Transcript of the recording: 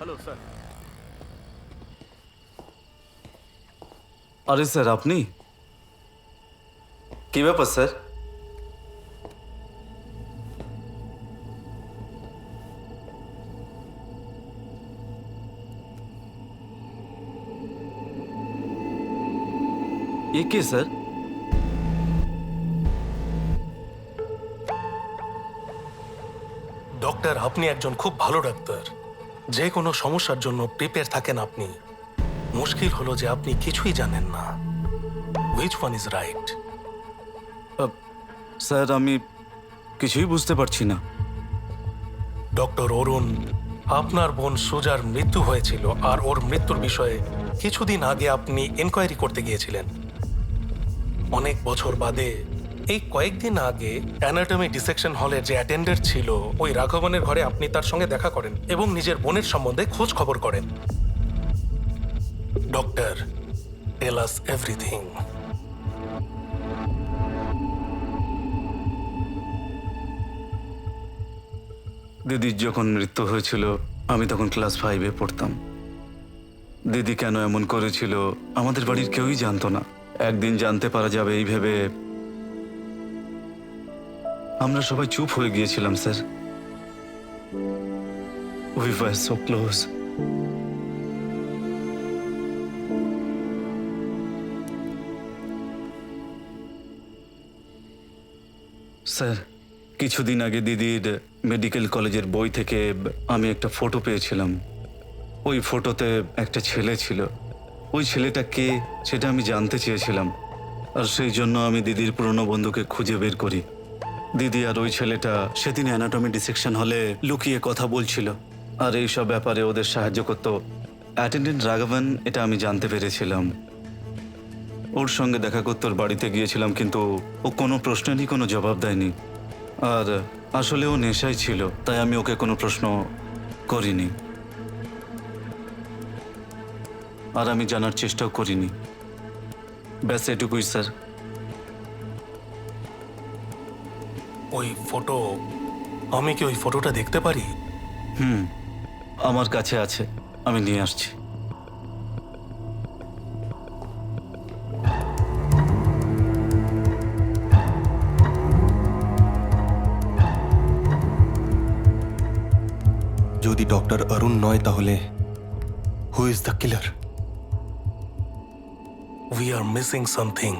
Hello sir আরে sir আপনি কি ব্যাপার sir A K sir doctor আপনি একজন খুব ভালো ডাক্তার যে কোনো সমস্যার জন্য প্রিপেয়ার থাকেন আপনি। মুশকিল হলো যে আপনি কিছুই জানেন না। Which one is right sir আমি কিছুই বুঝতে পারছি না। ডক্টর অরুণ আপনার বোন সুজার মৃত্যু হয়েছিল আর ওর মৃত্যুর বিষয়ে কিছুদিন আগে আপনি এনকোয়ারি করতে গিয়েছিলেন। অনেক বছর বাদে এই কয়েকদিন আগে অ্যানাটমি ডিসেকশন হলের যে অ্যাটেন্ডার ছিল, ওই রাঘবনের ঘরে আপনি তার সঙ্গে দেখা করেন এবং নিজের বোনের সম্বন্ধে খোঁজ খবর করেন। Doctor, tell us everything. দিদির যখন মৃত্যু হয়েছিল, আমি তখন ক্লাস ফাইভে পড়তাম। দিদি কেন এমন করেছিল, আমাদের বাড়ির কেউই জানতো না। একদিন জানতে পারা যাবে এই ভেবে আমরা সবাই চুপ হয়ে গিয়েছিলাম, sir. We so close sir, কিছুদিন আগে দিদির মেডিকেল কলেজের বই থেকে আমি একটা ফটো পেয়েছিলাম। ওই ফটোতে একটা ছেলে ছিল। ওই ছেলেটা কে সেটা আমি জানতে চেয়েছিলাম। আর সেই জন্য আমি দিদির পুরনো বন্ধুকে খুঁজে বের করি। দিদি আর ওই ছেলেটা সেদিন অ্যানাটমি ডিসেকশন হলে লুকিয়ে কথা বলছিল। আর এই সব ব্যাপারে ওদের সাহায্য করত। অ্যাটেন্ডেন্ট রাঘবন, এটা আমি জানতে পেরেছিলাম। ওর সঙ্গে দেখা করতে ওর বাড়িতে গিয়েছিলাম, কিন্তু ও কোনো প্রশ্নেরই কোনো জবাব দেয়নি। আর আসলে ও নেশায় ছিল, তাই আমি ওকে কোনো প্রশ্ন করিনি। আর আমি জানার চেষ্টাও করিনি। ব্যাস, এটুকুই, স্যার। ওই ফটো আমি কি ওই ফটোটা দেখতে পারি? হুম আমার কাছে আছে আমি নিয়ে আসছি। যদি ডক্টর অরুণ নয় তাহলে who is the killer we are missing something